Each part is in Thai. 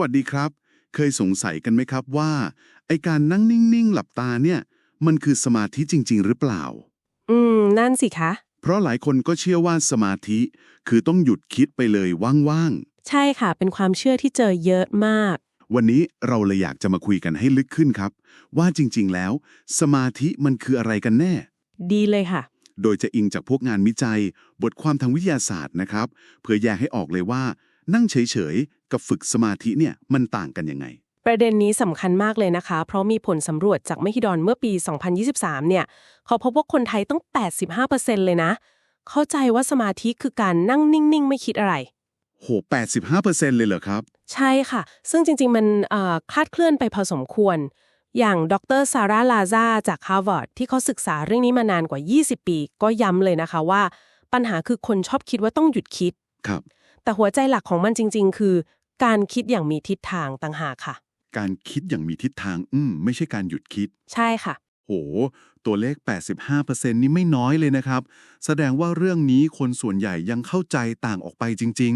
วัสดีครับ เคยสงสัยกันไหมครับว่า ไอการนั่งนิ่ง ๆ หลับตาเนี่ย มันคือสมาธิจริง ๆ หรือเปล่า อืม นั่นสิคะ เพราะหลายคนก็เชื่อว่าสมาธิ คือต้องหยุดคิดไปเลยว่าง ใช่ค่ะ เป็นความเชื่อที่เจอเยอะมาก ๆ วันนี้เราเลยอยากจะมาคุยกันให้ลึกขึ้นครับ ว่าจริง ๆ แล้ว สมาธิมันคืออะไรกันแน่ ดีเลยค่ะ โดยจะอิงจากพวกงานวิจัย บทความทางวิทยาศาสตร์นะครับ เพื่อแยกให้ออกเลยว่า นั่งเฉยๆ กับฝึกสมาธิเนี่ยมันต่างกันยังไง ประเด็นนี้สำคัญมากเลยนะคะ เพราะมีผลสำรวจจากมหิดลเมื่อปี 2023 เนี่ยเขาพบว่าคนไทยต้อง 85%เลยนะ เข้าใจว่าสมาธิคือการนั่งนิ่งๆ ไม่คิดอะไร โห 85%เลยเหรอครับ ใช่ค่ะ ซึ่งจริงๆ มันเอ่อคลาดเคลื่อนไปพอสมควร อย่างดรซาร่าลาซาจากฮาร์วาร์ดที่เขาศึกษาเรื่องนี้มานานกว่า 20 ปี ก็ย้ำเลยนะคะว่า ปัญหาคือคนชอบคิดว่าต้องหยุดคิด ครับ แต่หัวใจหลักของมันจริง ๆ คือ การคิดอย่างมีทิศทางต่างหากค่ะ การคิดอย่างมีทิศทาง อืม ไม่ใช่การหยุดคิด ใช่ค่ะ โห ตัวเลข 85%นี่ไม่น้อยเลยนะครับ แสดงว่าเรื่องนี้คนส่วนใหญ่ยังเข้าใจต่างออกไปจริง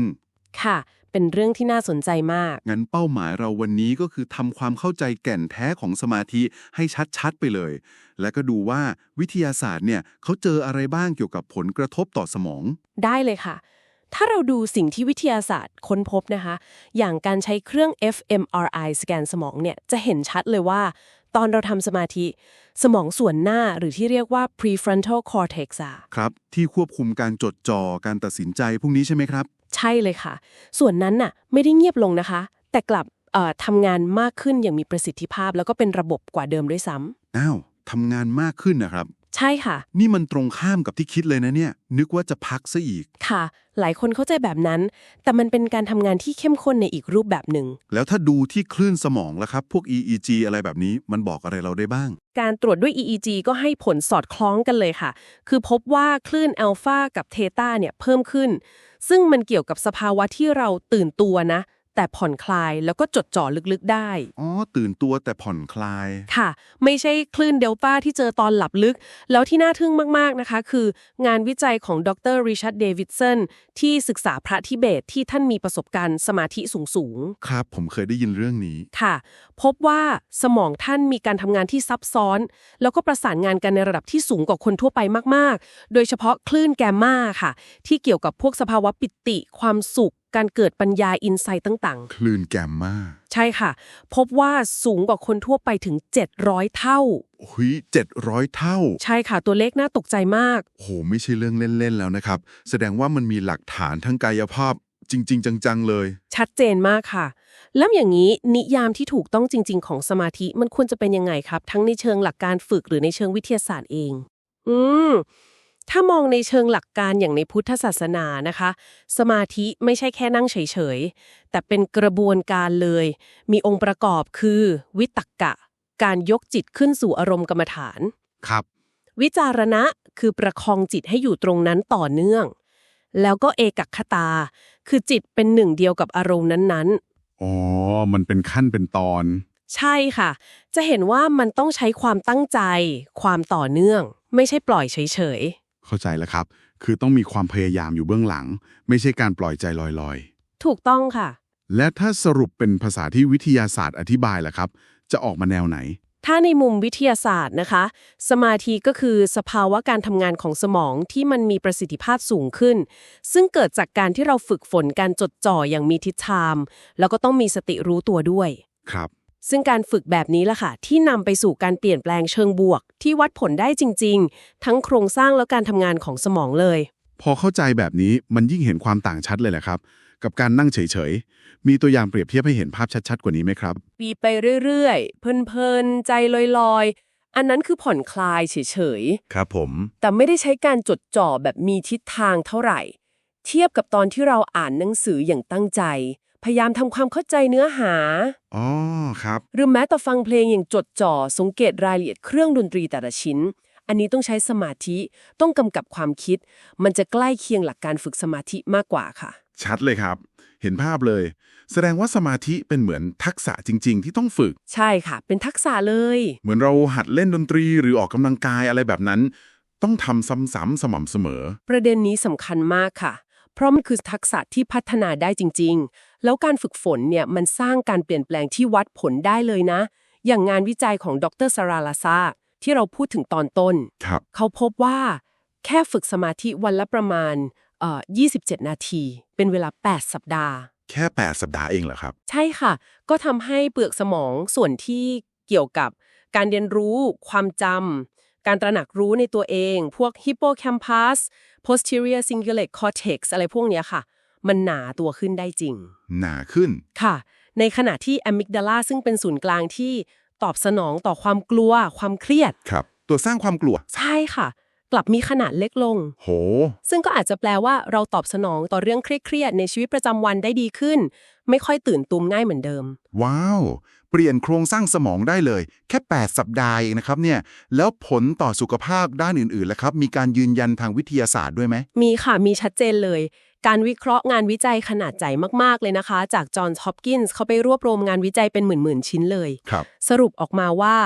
ค่ะ เป็นเรื่องที่น่าสนใจมาก ๆ งั้นเป้าหมายเราวันนี้ก็คือทำความเข้าใจแก่นแท้ของสมาธิให้ชัดๆไปเลย และก็ดูว่าวิทยาศาสตร์เนี่ยเขาเจออะไรบ้างเกี่ยวกับผลกระทบต่อสมอง ได้เลยค่ะ ถ้าเราดูสิ่งที่วิทยาศาสตร์ค้นพบนะคะ อย่างการใช้เครื่อง fMRI สแกนสมองเนี่ยจะเห็นชัดเลยว่า ตอนเราทำสมาธิ สมองส่วนหน้าหรือที่เรียกว่า prefrontal cortex อะครับ ที่ควบคุมการจดจ่อการตัดสินใจพวกนี้ใช่ไหมครับ ใช่เลยค่ะ ส่วนนั้นน่ะไม่ได้เงียบลงนะคะ แต่กลับเอ่อทำงานมากขึ้นอย่างมีประสิทธิภาพ แล้วก็เป็นระบบกว่าเดิมด้วยซ้ำอ้าวทำงานมากขึ้นนะครับ ใช่ค่ะ นี่มันตรงข้ามกับที่คิดเลยนะเนี่ย นึกว่าจะพักซะอีก ค่ะ หลายคนเข้าใจแบบนั้น แต่มันเป็นการทำงานที่เข้มข้นในอีกรูปแบบหนึ่ง แล้วถ้าดูที่คลื่นสมองล่ะครับ พวก EEG อะไรแบบนี้มันบอกอะไรเราได้บ้าง การตรวจด้วย EEG ก็ให้ผลสอดคล้องกันเลยค่ะ คือพบว่าคลื่นอัลฟากับเทตาเนี่ยเพิ่มขึ้น ซึ่งมันเกี่ยวกับสภาวะที่เราตื่นตัวนะ แต่ผ่อนคลายแล้วก็จดจ่อลึกๆได้ อ๋อ ตื่นตัวแต่ผ่อนคลาย ค่ะ ไม่ใช่คลื่นเดลต้าที่เจอตอนหลับลึก แล้วที่น่าทึ่งมากๆนะคะ คืองานวิจัยของดรริชาร์ดเดวิดสันที่ศึกษาพระทิเบตที่ท่านมีประสบการณ์สมาธิสูงๆ ครับ ผมเคยได้ยินเรื่องนี้ ค่ะ พบว่าสมองท่านมีการทำงานที่ซับซ้อน แล้วก็ประสานงานกันในระดับที่สูงกว่าคนทั่วไปมากๆ โดยเฉพาะคลื่นแกมมาค่ะ ที่เกี่ยวกับพวกสภาวะปิติ ความสุข การเกิดปัญญาอินไซต์ต่างคลื่นแกมมาๆ ใช่ค่ะ พบว่าสูงกว่าคนทั่วไปถึง 700 เท่า หุยเจ็ดร้อยเท่า ใช่ค่ะ ตัวเลขน่าตกใจมาก โห ไม่ใช่เรื่องเล่น ๆ แล้วนะครับ แสดงว่ามันมีหลักฐานทั้งกายภาพจริง ๆ จัง ๆ เลย ชัดเจนมากค่ะ แล้วอย่างนี้นิยามที่ถูกต้องจริง ๆ ของสมาธิมันควรจะเป็นยังไงครับ ทั้งในเชิงหลักการฝึกหรือในเชิงวิทยาศาสตร์เอง อืม ถ้ามองในเชิงหลักการอย่างในพุทธศาสนานะคะ สมาธิไม่ใช่แค่นั่งเฉยๆ แต่เป็นกระบวนการเลย มีองค์ประกอบคือ วิตักกะ การยกจิตขึ้นสู่อารมณ์กรรมฐาน ครับ วิจารณะคือประคองจิตให้อยู่ตรงนั้นต่อเนื่อง แล้วก็เอกคตา คือจิตเป็นหนึ่งเดียวกับอารมณ์นั้นๆ อ๋อ มันเป็นขั้นเป็นตอน ใช่ค่ะ จะเห็นว่ามันต้องใช้ความตั้งใจ ความต่อเนื่อง ไม่ใช่ปล่อยเฉย เข้าใจแล้วครับ คือต้องมีความพยายามอยู่เบื้องหลัง ไม่ใช่การปล่อยใจลอยๆ ถูกต้องค่ะๆและถ้าสรุปเป็นภาษาที่วิทยาศาสตร์อธิบายล่ะครับ จะออกมาแนวไหน ถ้าในมุมวิทยาศาสตร์นะคะ สมาธิก็คือสภาวะการทำงานของสมองที่มันมีประสิทธิภาพสูงขึ้น ซึ่งเกิดจากการที่เราฝึกฝนการจดจ่ออย่างมีทิศทางแล้วก็ต้องมีสติรู้ตัวด้วย ครับ ซึ่งการฝึกแบบนี้ล่ะค่ะ ที่นำไปสู่การเปลี่ยนแปลงเชิงบวก ที่วัดผลได้จริง ๆ ทั้งโครงสร้างและการทำงานของสมองเลย พอเข้าใจแบบนี้มันยิ่งเห็นความต่างชัดเลยแหละครับ กับการนั่งเฉยๆ มีตัวอย่างเปรียบเทียบให้เห็นภาพชัดๆ กว่านี้ไหมครับ ปีไปเรื่อยๆ เพลินๆ ใจลอยๆ อันนั้นคือผ่อนคลายเฉยครับผม ๆ แต่ไม่ได้ใช้การจดจ่อแบบมีทิศทางเท่าไหร่ เทียบกับตอนที่เราอ่านหนังสืออย่างตั้งใจ พยายามทำความเข้าใจเนื้อหา อ๋อ ครับ หรือแม้แต่ฟังเพลงอย่างจดจ่อสังเกตรายละเอียดเครื่องดนตรีแต่ละชิ้น อันนี้ต้องใช้สมาธิต้องกำกับความคิด มันจะใกล้เคียงหลักการฝึกสมาธิมากกว่าค่ะ ชัดเลยครับ เห็นภาพเลย แสดงว่าสมาธิเป็นเหมือนทักษะจริง ๆ ที่ต้องฝึก ใช่ค่ะ เป็นทักษะเลย เหมือนเราหัดเล่นดนตรีหรือออกกำลังกายอะไรแบบนั้น ต้องทำซ้ำๆสม่ำเสมอ ประเด็นนี้สำคัญมากค่ะ เพราะมันคือทักษะที่พัฒนาได้จริง แล้วการฝึกฝนเนี่ยมันสร้างการเปลี่ยนแปลงที่วัดผลได้เลยนะ อย่างงานวิจัยของดรสราลาซาที่เราพูดถึงตอนต้นครับเขาพบว่า แค่ฝึกสมาธิวันละประมาณเอ่อ27 นาที เป็นเวลา 8 สัปดาห์ แค่ 8 สัปดาห์เองเหรอครับ ใช่ค่ะ ก็ทำให้เปลือกสมองส่วนที่เกี่ยวกับการเรียนรู้ ความจำ การตระหนักรู้ในตัวเอง พวก hippocampus posterior cingulate cortex อะไรพวกเนี้ยค่ะ มันหนาตัวขึ้นได้จริง หนาขึ้น ค่ะ ในขณะที่ amygdala ซึ่งเป็นศูนย์กลางที่ตอบสนองต่อความกลัว ความเครียด ครับ ตัวสร้างความกลัว ใช่ค่ะ กลับมีขนาดเล็กลง โห ซึ่งก็อาจจะแปลว่าเราตอบสนองต่อเรื่องเครียดๆในชีวิตประจำวันได้ดีขึ้น ไม่ค่อยตื่นตูมง่ายเหมือนเดิม ว้าว เปลี่ยนโครงสร้างสมองได้เลย แค่ 8 สัปดาห์เองนะครับเนี่ย แล้วผลต่อสุขภาพด้านอื่นๆล่ะครับ มีการยืนยันทางวิทยาศาสตร์ด้วยไหม มีค่ะ มีชัดเจนเลย การวิเคราะห์งานวิจัยขนาดใหญ่มาก ๆ เลยนะคะ จากจอห์นส์ฮอปกินส์เขาไปรวบรวมงานวิจัยเป็นหมื่น ๆ ชิ้นเลยครับสรุปออกมาว่า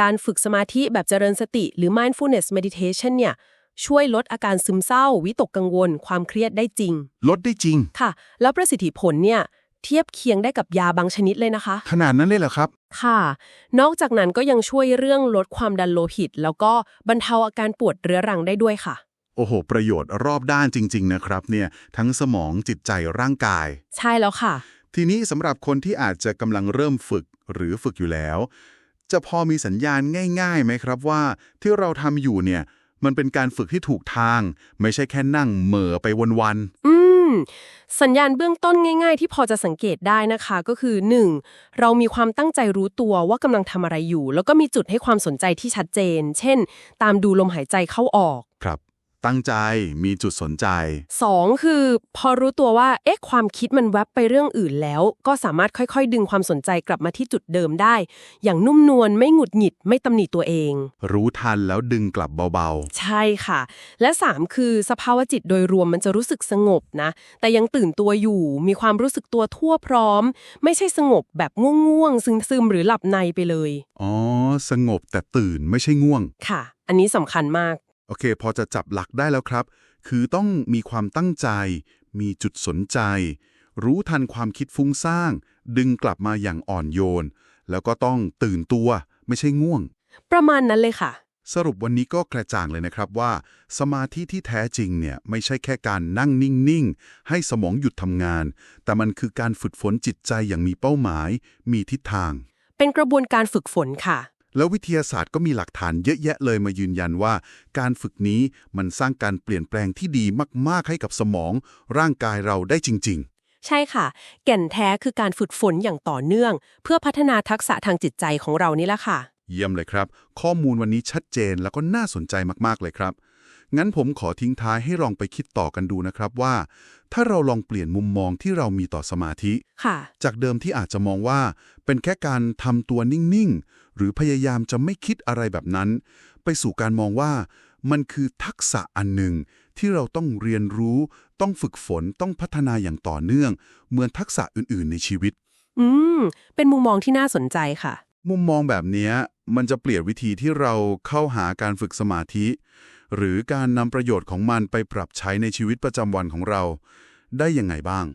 การฝึกสมาธิแบบเจริญสติ หรือ mindfulness meditation เนี่ยช่วยลดอาการซึมเศร้า วิตกกังวล ความเครียดได้จริง ลดได้จริงค่ะ แล้วประสิทธิผลเนี่ยเทียบเคียงได้กับยาบางชนิดเลยนะคะ ขนาดนั้นเลยเหรอครับ ค่ะ นอกจากนั้นก็ยังช่วยเรื่องลดความดันโลหิต แล้วก็บรรเทาอาการปวดเรื้อรังได้ด้วยค่ะ โอ้โห ประโยชน์รอบด้านจริง ๆ นะครับเนี่ยทั้งสมองจิตใจร่างกาย ใช่แล้วค่ะ ทีนี้สำหรับคนที่อาจจะกำลังเริ่มฝึกหรือฝึกอยู่แล้ว จะพอมีสัญญาณง่ายๆไหมครับว่าที่เราทำอยู่เนี่ย มันเป็นการฝึกที่ถูกทาง ไม่ใช่แค่นั่งเหม่อไปวันอืมสัญญาณเบื้องต้นง่าย ๆ ที่พอจะสังเกตได้นะคะ ก็คือ 1. เรามีความตั้งใจรู้ตัวว่ากำลังทำอะไรอยู่ แล้วก็มีจุดให้ความสนใจที่ชัดเจน เช่น ตามดูลมหายใจเข้าออกๆครับ ตั้งใจมีจุดสนใจ 2. คือ พอรู้ตัวว่า เอ๊ะ ความคิดมันแวบไปเรื่องอื่นแล้ว ก็สามารถค่อยๆ ดึงความสนใจกลับมาที่จุดเดิมได้ อย่างนุ่มนวลไม่หงุดหงิดไม่ตำหนิตัวเอง รู้ทันแล้วดึงกลับเบาใช่ค่ะ และ 3 คือสภาวะจิตโดยรวมมันจะรู้สึกสงบนะ แต่ยังตื่นตัวอยู่ มีความรู้สึกตัวทั่วพร้อม ไม่ใช่สงบแบบง่วงๆซึมๆหรือหลับในไปเลยๆอ๋อ สงบแต่ตื่นไม่ใช่ง่วง ค่ะ อันนี้สำคัญมาก โอเค พอจะจับหลักได้แล้วครับ คือต้องมีความตั้งใจ มีจุดสนใจ รู้ทันความคิดฟุ้งซ่านดึงกลับมาอย่างอ่อนโยน แล้วก็ต้องตื่นตัวไม่ใช่ง่วง ประมาณนั้นเลยค่ะ สรุปวันนี้ก็กระจ่างเลยนะครับว่า สมาธิที่แท้จริงเนี่ยไม่ใช่แค่การนั่งนิ่ง ๆ ให้สมองหยุดทำงาน แต่มันคือการฝึกฝนจิตใจอย่างมีเป้าหมาย มีทิศทาง เป็นกระบวนการฝึกฝนค่ะ แล้ววิทยาศาสตร์ก็มีหลักฐานเยอะแยะเลยมายืนยันว่า การฝึกนี้มันสร้างการเปลี่ยนแปลงที่ดีมาก ๆ ให้กับสมอง ร่างกายเราได้จริงใช่ค่ะ แก่นแท้คือการฝึกฝนอย่างต่อเนื่อง เพื่อพัฒนาทักษะทางจิตใจของเรานี่แหละค่ะๆเยี่ยมเลยครับ ข้อมูลวันนี้ชัดเจนแล้วก็น่าสนใจมากๆเลยครับ งั้นผมขอทิ้งท้ายให้ลองไปคิดต่อกันดูนะครับว่า ถ้าเราลองเปลี่ยนมุมมองที่เรามีต่อสมาธิ ค่ะ จากเดิมที่อาจจะมองว่า เป็นแค่การทำตัวนิ่ง ๆ หรือพยายามจะไม่คิดอะไรแบบนั้น ไปสู่การมองว่า มันคือทักษะอันหนึ่ง ที่เราต้องเรียนรู้ ต้องฝึกฝนต้องพัฒนาอย่างต่อเนื่อง เหมือนทักษะอื่น ๆ ในชีวิต อืม เป็นมุมมองที่น่าสนใจค่ะ มุมมองแบบเนี้ยมันจะเปลี่ยนวิธีที่เราเข้าหาการฝึกสมาธิ หรือการนำประโยชน์ของมันไปปรับใช้ในชีวิตประจำวันของเรา ได้ยังไงบ้าง